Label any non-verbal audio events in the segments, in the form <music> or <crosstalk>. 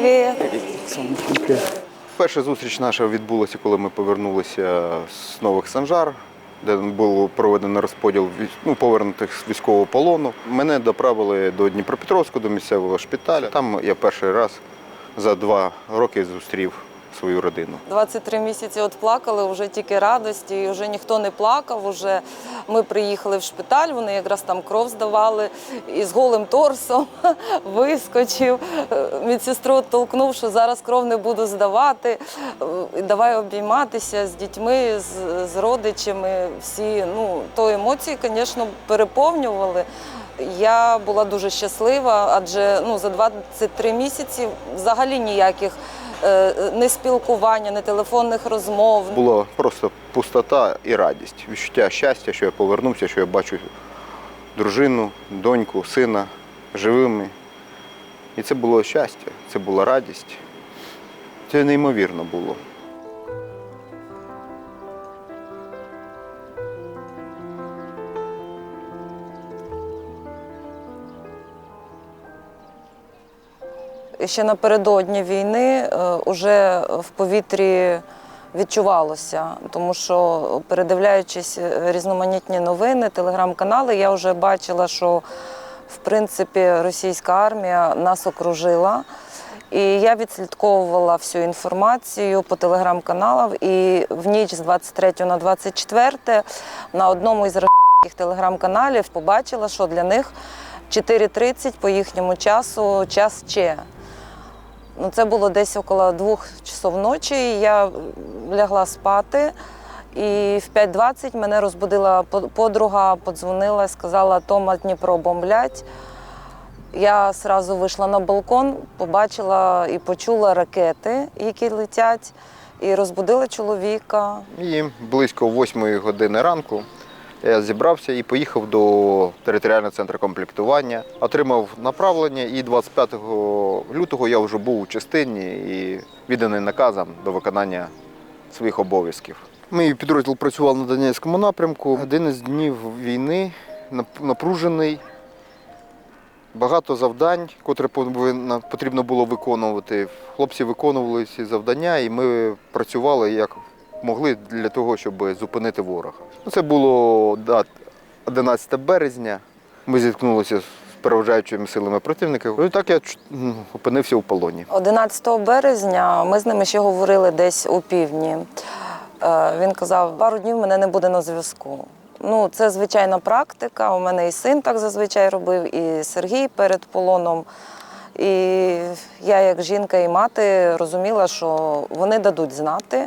Привіт. Перша зустріч наша відбулася, коли ми повернулися з нових Санжар, де було проведено розподіл ну, повернутих з військового полону. Мене доправили до Дніпропетровську, до місцевого шпиталя. Там я перший раз за два роки зустрів свою родину. 23 місяці от плакали, вже тільки радості, і вже ніхто не плакав. Уже ми приїхали в шпиталь, вони якраз там кров здавали і з голим торсом <laughs> вискочив. Медсестру толкнув, що зараз кров не буду здавати. Е, Давай обійматися з дітьми, з, з родичами. Всі ну то емоції, звісно, переповнювали. Я була дуже щаслива, адже ну за 23 місяці взагалі ніяких не спілкування, не телефонних розмов. Була просто пустота і радість, відчуття щастя, що я повернувся, що я бачу дружину, доньку, сина живими. І це було щастя, це була радість. Це неймовірно було. Ще напередодні війни е, уже в повітрі відчувалося, тому що передивляючись е, різноманітні новини, телеграм-канали, я вже бачила, що в принципі російська армія нас окружила. І я відслідковувала всю інформацію по телеграм-каналам. І в ніч з 23 на 24 на одному із російських телеграм-каналів побачила, що для них 4.30 по їхньому часу час Че. Ну, це було десь около двох часов ночі. Я лягла спати, і в 5.20 мене розбудила подруга, подзвонила сказала, Тома Дніпро бомблять. Я одразу вийшла на балкон, побачила і почула ракети, які летять, і розбудила чоловіка. І близько 8 години ранку я зібрався і поїхав до територіального центру комплектування, отримав направлення, і 25 лютого я вже був у частині і відданий наказам до виконання своїх обов'язків. Мій підрозділ працював на Донецькому напрямку. Один із днів війни напружений. Багато завдань, котрі потрібно було виконувати. Хлопці виконували ці завдання, і ми працювали як могли для того, щоб зупинити ворога. Ну, Це було 11 березня. Ми зіткнулися з переважаючими силами противника. Ну, І так я опинився у полоні. 11 березня ми з ними ще говорили десь у півдні. Е, Він казав, пару днів мене не буде на зв'язку. Ну, це звичайна практика. У мене і син так зазвичай робив, і Сергій перед полоном. І я, як жінка і мати, розуміла, що вони дадуть знати.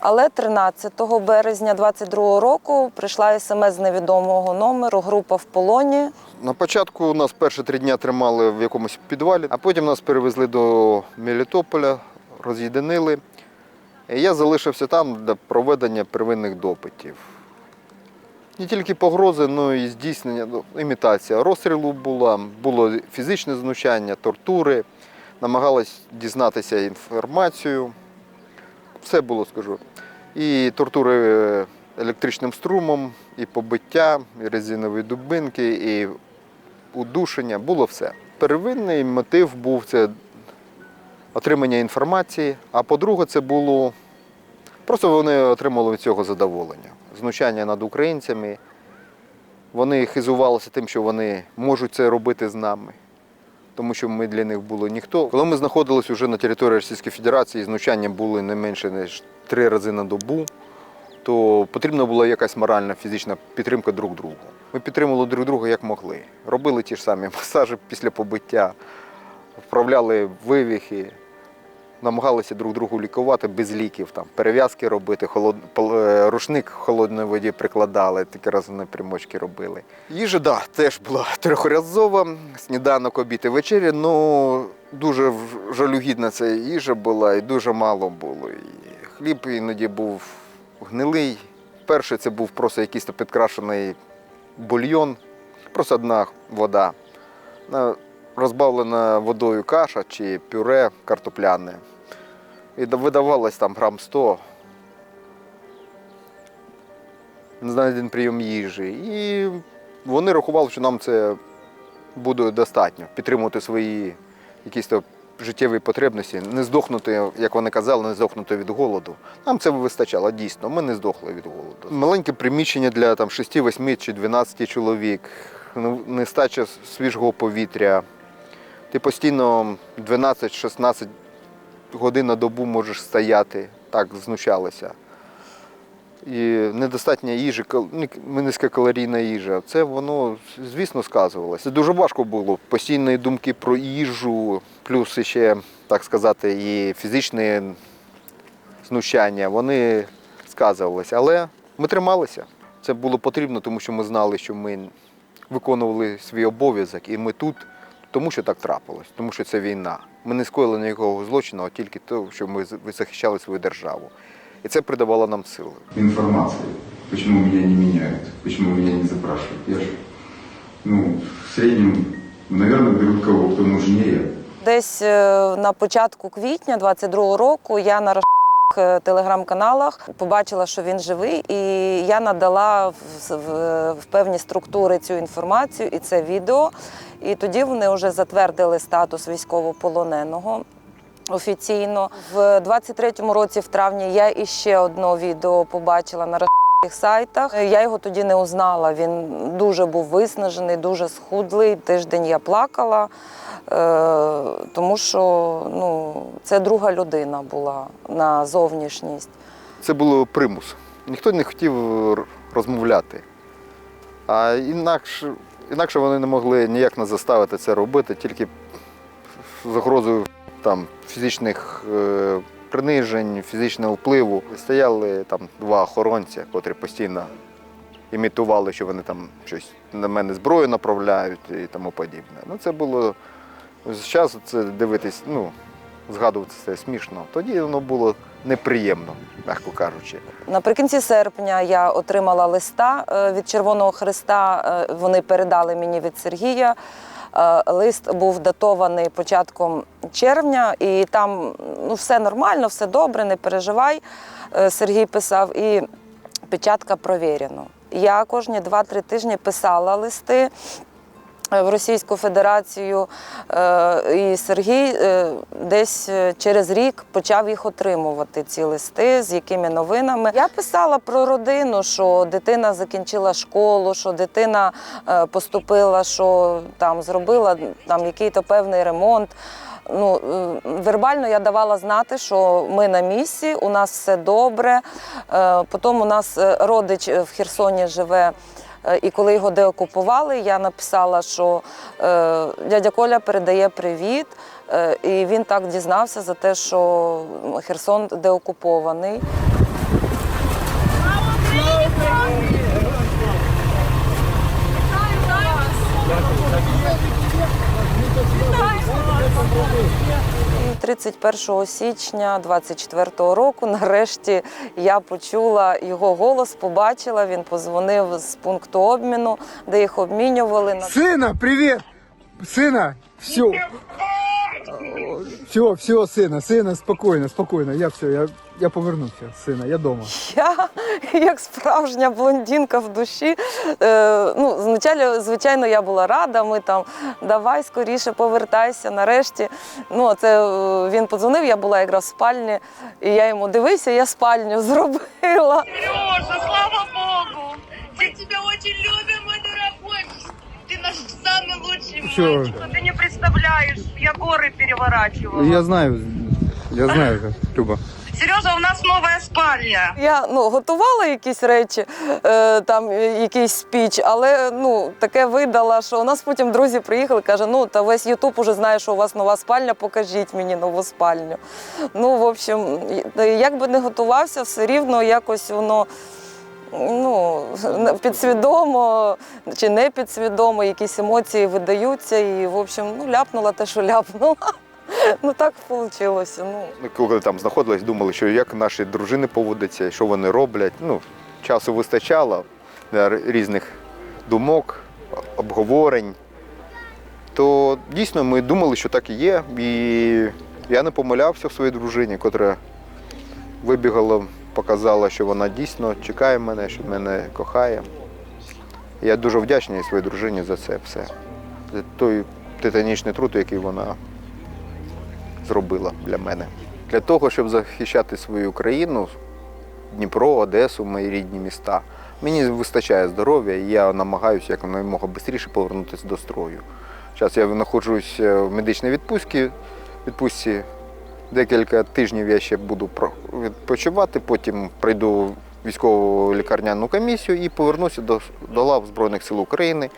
Але 13 березня 22 року прийшла смс з невідомого номеру, група в полоні. На початку нас перші три дні тримали в якомусь підвалі, а потім нас перевезли до Мелітополя, роз'єдинили. І я залишився там для проведення первинних допитів. Не тільки погрози, але і здійснення, ну, імітація розстрілу була, було фізичне знущання, тортури, намагалась дізнатися інформацію. Все було, скажу. І тортури е, електричним струмом, і побиття, і резинові дубинки, і удушення, було все. Первинний мотив був це отримання інформації, а по-друге, це було просто вони отримали від цього задоволення. Знущання над українцями. Вони хизувалися тим, що вони можуть це робити з нами, тому що ми для них були ніхто. Коли ми знаходилися вже на території Російської Федерації, знущання були не менше ніж три рази на добу, то потрібна була якась моральна, фізична підтримка друг другу. Ми підтримували друг друга як могли. Робили ті ж самі масажі після побиття, вправляли вивіхи, намагалися друг другу лікувати без ліків, там, перев'язки робити, холод... е, рушник в холодній воді прикладали, такі разні примочки робили. Їжа, да, теж була <laughs> трьохразова, сніданок, обід і вечеря, ну дуже жалюгідна ця їжа була і дуже мало було. І хліб іноді був гнилий. Перше це був просто якийсь підкрашений бульйон, просто одна вода. На- Розбавлена водою каша чи пюре картопляне. І видавалось там грам 100 на один прийом їжі. І вони рахували, що нам це буде достатньо підтримувати свої якісь то життєвій потребності, не здохнути, як вони казали, не здохнути від голоду. Нам це вистачало дійсно. Ми не здохли від голоду. Маленьке приміщення для там 6, 8 чи 12 чоловік, ну, нестача свіжого повітря. Ти постійно 12-16 годин на добу можеш стояти, так знущалися. І недостатня їжі, ну, низькокалорійна їжа. Це воно, звісно, сказувалося. Дуже важко було. Постійні думки про їжу, плюс ще, так сказати, і фізичне знущання, вони сказувалися. Але ми трималися. Це було потрібно, тому що ми знали, що ми виконували свій обов'язок, і ми тут, тому що так трапилось, тому що це війна. Ми не скоїли ніякого злочину, а тільки те, що ми захищали свою державу. І це придавало нам сили. информации, почему меня не меняют, почему меня не запрашивают. Я же, ну, в среднем, наверное, берут кого, кто нужнее. Десь е, на початку квітня 22-го року я на е, телеграм-каналах побачила, що він живий, і я надала в, в, в певні структури цю інформацію і це відео. І тоді вони вже затвердили статус військовополоненого. Офіційно в 23-му році, в травні, я іще одне відео побачила на сайтах. Я його тоді не узнала. Він дуже був виснажений, дуже схудлий. Тиждень я плакала, е, тому що ну, це друга людина була на зовнішність. Це було примус. Ніхто не хотів розмовляти. А інакше, інакше вони не могли ніяк нас заставити це робити, тільки загрозою там, фізичних е, принижень, фізичного впливу. Стояли там два охоронця, котрі постійно імітували, що вони там щось на мене зброю направляють і тому подібне. Ну, це було зараз це дивитись, ну, згадувати це смішно. Тоді воно було неприємно, м'яко кажучи. Наприкінці серпня я отримала листа е, від Червоного Христа. е, Вони передали мені від Сергія. Е, Лист був датований початком червня, і там ну, все нормально, все добре, не переживай. е, Сергій писав, і печатка провірено. Я кожні 2-3 тижні писала листи в Російську Федерацію, е, і Сергій е, десь е, через рік почав їх отримувати, ці листи, з якими новинами. Я писала про родину, що дитина закінчила школу, що дитина поступила, що там зробила там який-то певний ремонт. Ну, вербально я давала знати, що ми на місці, у нас все добре. Потім у нас родич в Херсоні живе. Е, І коли його деокупували, я написала, що е, дядя Коля передає привіт. Е, і він так дізнався за те, що Херсон деокупований. 31 січня 24 року нарешті я почула його голос, побачила. Він позвонив з пункту обміну, де їх обмінювали. На- привіт! Сина, все. Все, все, сына, сына, спокойно, спокойно. Я все, я, я повернувся, сина, я дома. Я, як справжня блондинка в душі. Е, ну, звичайно, звичайно, я була рада. Ми там давай скоріше повертайся. Нарешті. Ну, це е, він подзвонив, я була якраз в спальні, і я йому дивися, я спальню <laughs> зробила. Сережа, самый лучший Чё? мальчик, но ты не представляешь, я горы переворачивала. Я знаю, я знаю, как, Люба. Сережа, у нас новая спальня. Я ну, готувала якісь речі, е, там е, якийсь спіч, але ну, таке видала, що у нас потім друзі приїхали, каже, ну та весь Ютуб уже знає, що у вас нова спальня, покажіть мені нову спальню. Ну, в общем, і- як би не готувався, все рівно якось воно. Ну, підсвідомо чи не підсвідомо, якісь емоції видаються, і, в общем, ну, ляпнула те, що ляпнула. <laughs> Ну так вийшло. Ну. Коли там знаходились, думали, що як наші дружини поводяться, що вони роблять. Ну, часу вистачало для різних думок, обговорень. То дійсно ми думали, що так і є. І я не помилявся в своїй дружині, котра вибігала, показала, що вона дійсно чекає мене, що мене кохає. Я дуже вдячний своїй дружині за це все. За той титанічний труд, який вона зробила для мене. Для того, щоб захищати свою країну, Дніпро, Одесу, мої рідні міста. Мені вистачає здоров'я, і я намагаюся якомога швидше повернутися до строю. Зараз я знаходжусь е, в медичній відпустці. відпустці. Декілька тижнів я ще буду відпочивати, потім пройду військову лікарняну комісію і повернуся до, до лав Збройних сил України.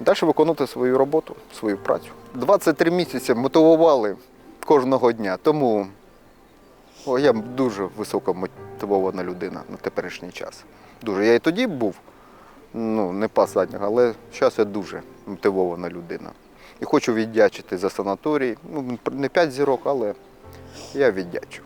Далі виконувати свою роботу, свою працю. 23 місяці мотивували кожного дня, тому о, я дуже високо мотивована людина на теперішній час. Дуже. Я і тоді був, ну, не пас заднього, але зараз я дуже мотивована людина. І хочу віддячити за санаторій. Ну, не 5 зірок, але я віддячу.